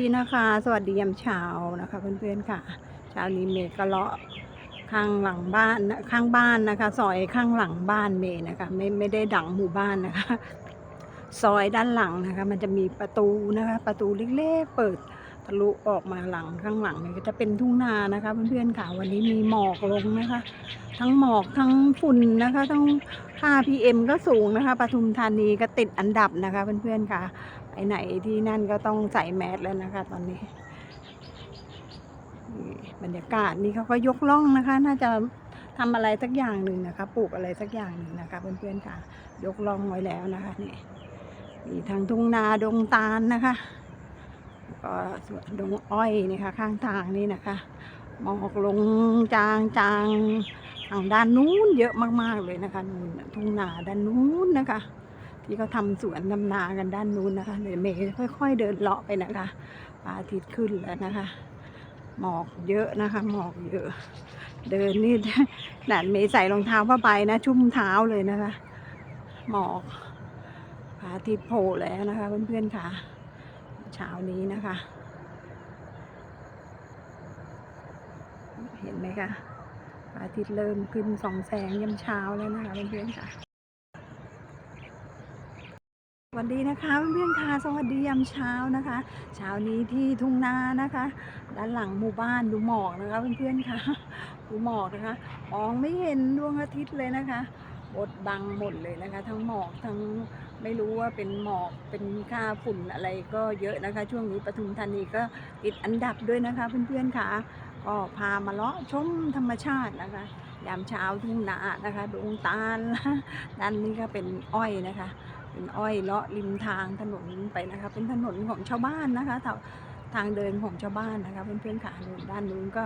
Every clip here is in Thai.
ดีนะคะ สวัสดียามเช้านะคะ เพื่อนๆค่ะเช้านี้เมย์ก็เลาะข้างหลังบ้านข้างบ้านนะคะ ซอยข้างหลังบ้านเมย์นะคะ ไม่ไม่ได้ดังหมู่บ้านนะคะ ซอยด้านหลังนะคะ มันจะมีประตูนะคะ ประตูเล็กๆเปิดทะลุออกมาหลังข้างหลังเนี่ยก็จะเป็นทุ่งนานะคะเพื่อนๆค่ะวันนี้มีหมอกลงนะคะ ทั้งหมอกทั้งฝุ่นนะคะทั้งค่า PM ก็สูงนะคะปทุมธานีก็ติดอันดับนะคะเพื่อนๆค่ะ ไปไหนที่นั่นก็ต้องใส่แมสแล้วนะคะ ตอนนี้บรรยากาศนี่เขาก็ยกล่องนะคะ น่าจะทำอะไรสักอย่างหนึ่งนะคะ ปลูกอะไรสักอย่างหนึ่งนะคะ เพื่อนๆค่ะ ยกล่องไว้แล้วนะคะนี่มีทางทุ่งนาดงตาลนะคะก็สวนดงอ้อยนี่ค่ะข้างทางนี่นะคะหมอกลงจางจางทางด้านนู้นเยอะมากๆเลยนะคะนู่นน่ะทุ่งนาด้านนู้นนะคะ ที่เขาทำสวนดำนากันด้านนู้นนะคะเดี๋ยวเมย์ค่อยๆเดินเลาะไปนะคะพระอาทิตย์ขึ้นแล้วนะคะ หมอกเยอะนะคะ หมอกเยอะ เดินนี่ขนาดเมย์ใส่รองเท้าผ้าใบนะ ชุ่มเท้าเลยนะคะ หมอกพระอาทิตย์โผล่แล้วนะคะ เพื่อนๆค่ะ เช้านี้นะคะ เห็นไหมคะอาทิตย์เริ่มขึ้นสองแสงยามเช้าแล้วนะคะเพื่อนๆค่ะ วัสดีนะคะเพื่อนๆค่ะสวัสดียามเช้านะคะ เช้านี้ที่ทุ่งนานะคะ ด้านหลังหมู่บ้านดูหมอกนะคะเพื่อนๆค่ะดูหมอกนะคะมองไม่เห็นดวงอาทิตย์เลยนะคะบดบังหมดเลยนะคะ ทั้งหมอกทั้งไม่รู้ว่าเป็นหมอกเป็นค่าฝุ่นอะไรก็เยอะนะคะ ช่วงนี้ปทุมธานีก็ติดอันดับด้วยนะคะเพื่อนๆค่ะก็พามาเลาะชมธรรมชาตินะคะ ยามเช้าทุ่งนานะคะดงตาลด้านนี้ก็เป็นอ้อยนะคะ เป็นอ้อยเลาะริมทางถนนไปนะคะ เป็นถนนของชาวบ้านนะคะทางทางเดินของชาวบ้านนะคะเพื่อนๆค่ะนู่นด้านนู้นก็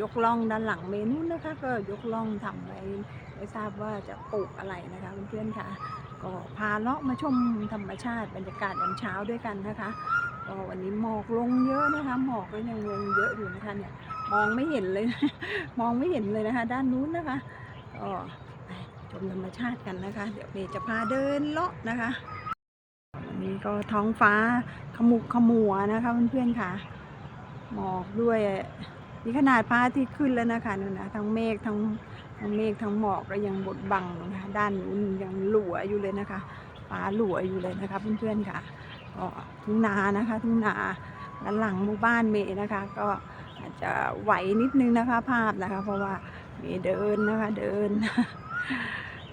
ยกล่องด้านหลังเมนูนนะคะ ก็ยกล่องทำไว้ไม่ทราบว่าจะปลูกอะไรนะคะเพื่อนๆค่ะ ก็พาเลาะมาชมธรรมชาติบรรยากาศยามเช้าด้วยกันนะคะก็วันนี้หมอกลงเยอะนะคะ หมอกก็ยังลงเยอะอยู่นะคะเนี่ยมองไม่เห็นเลย มองไม่เห็นเลยนะคะ ด้านนู้นนะคะก็ไปช มธรรมชาติกันนะคะ เดี๋ยวเมย์จะพาเดินเลาะนะคะวันนี้ก็ท้องฟ้าขมุกขมัวนะคะเพื่อนๆค่ะ หมอกด้วยนี่ขนาดพระอาทิตย์ขึ้นแล้วนะคะนู่นนะทั้งเมฆทั้งทั้งเมฆทั้งหมอกก็ยังบดบังนะคะด้านนู้นยังหลัวอยู่เลยนะคะฟ้าหลัวอยู่เลยนะคะเพื่อนๆค่ะก็ทุ่งนานะคะทุ่งนาด้านหลังหมู่บ้านเมย์นะคะ ก็อาจจะไหวนิดนึงนะคะภาพนะคะ เพราะว่าเมย์เดินนะคะเดิน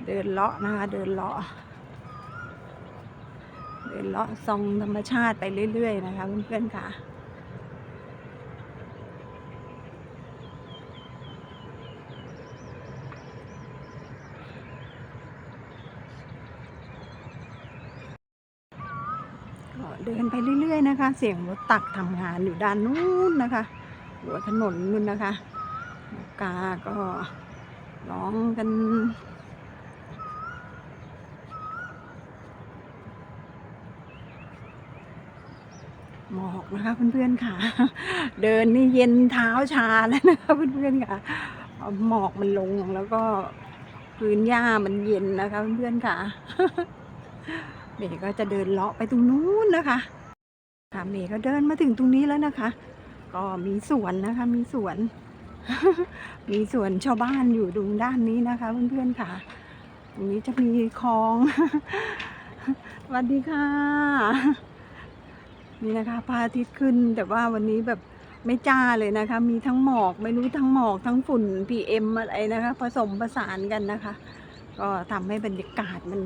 เดินเลาะนะคะ เดินเลาะ เดินเลาะซองธรรมชาติไปเรื่อยๆนะคะเพื่อนๆค่ะก็เดินไปเรื่อย ๆ นะคะ เสียงรถตักทำงานอยู่ด้านนู้นนะคะ หัวถนนนู่นนะคะ กาก็ร้องกัน หมอกนะคะเพื่อนๆค่ะ เดินนี่เย็นเท้าชาแล้วนะคะเพื่อนๆค่ะหมอกมันลงแล้วก็พื้นหญ้ามันเย็นนะคะเพื่อนๆค่ะเมย์ก็จะเดินเลาะไปตรงนู้นนะคะ ค่ะเมย์ก็เดินมาถึงตรงนี้แล้วนะคะ ก็มีสวนนะคะ มีสวน มีสวนชาวบ้านอยู่ตรงด้านนี้นะคะ เพื่อนๆค่ะ ตรงนี้จะมีคลองสวัสดีค่ะ นี่นะคะพระอาทิตย์ขึ้นแต่ว่าวันนี้แบบไม่จ้าเลยนะคะ มีทั้งหมอกไม่รู้ทั้งหมอกทั้งฝุ่น PM อะไรนะคะ ผสมผสานกันนะคะ ก็ทำให้บรรยากาศมัน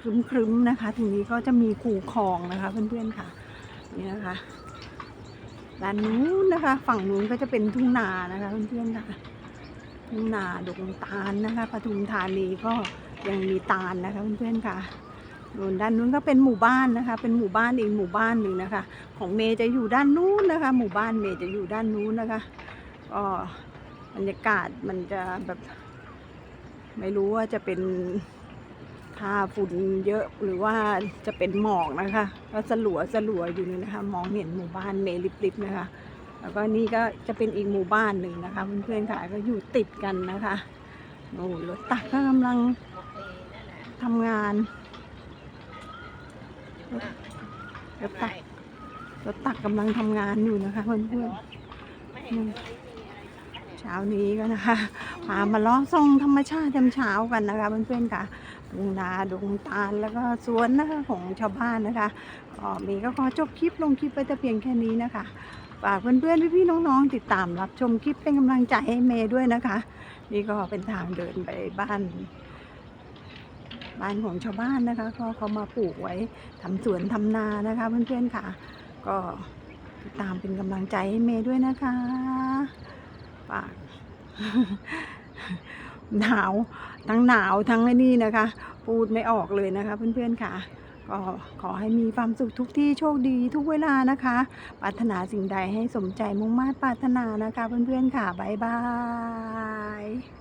ครึ้มๆนะคะ ทีนี้ก็จะมีคูคลองนะคะเพื่อนๆค่ะ นี่นะคะด้านนู้นนะคะ ฝั่งนู้นก็จะเป็นทุ่งนานะคะเพื่อนๆค่ะทุ่งนาดงตาลนะคะปทุมธานีก็ยังมีตาลนะคะเพื่อนๆค่ะ นู่นด้านนู้นก็เป็นหมู่บ้านนะคะ เป็นหมู่บ้านอีกหมู่บ้านหนึ่งนะคะ ของเมย์จะอยู่ด้านนู้นนะคะ หมู่บ้านเมย์จะอยู่ด้านนู้นนะคะก็บรรยากาศมันจะแบบ ไม่รู้ว่าจะเป็นค่าฝุ่นเยอะหรือว่าจะเป็นหมอกนะคะก็สลัวสลัวอยู่นี่นะคะ มองเห็นหมู่บ้านเมย์ลิบๆนะคะ แล้วก็นี่ก็จะเป็นอีกหมู่บ้านหนึ่งนะคะเพื่อนๆค่ะก็อยู่ติดกันนะคะโอ้รถตักก็กำลังทำงาน รถรถตักรถตักกำลังทำงานอยู่นะคะเพื่อนๆอืมเช้านี้ก็นะคะพามาล้อส่องธรรมชาติยามเช้ากันนะคะเพื่อนๆค่ะดงนาดงตาลแล้วก็สวนนะคะของชาวบ้านนะคะก็มีก็ขอจบคลิปลงคลิปไปแต่เพียงแค่นี้นะคะฝากเพื่อนๆพี่ๆน้องๆ ติดตามรับชมคลิปเป็นกำลังใจให้เมย์ด้วยนะคะ นี่ก็เป็นทางเดินไปบ้าน บ้านของชาวบ้านนะคะ ก็เขามาปลูกไว้ทำสวนทำนานะคะ เพื่อนๆค่ะ ก็ติดตามเป็นกำลังใจให้เมย์ด้วยนะคะฝากหนาวทั้งหนาวทั้งไอ้นี่นะคะ พูดไม่ออกเลยนะคะ เพื่อนๆค่ะก็ขอให้มีความสุขทุกที่โชคดีทุกเวลานะคะ ปรารถนาสิ่งใดให้สมใจมุ่งมา่ปรารถนานะคะ เพื่อนๆค่ะ บ๊ายบาย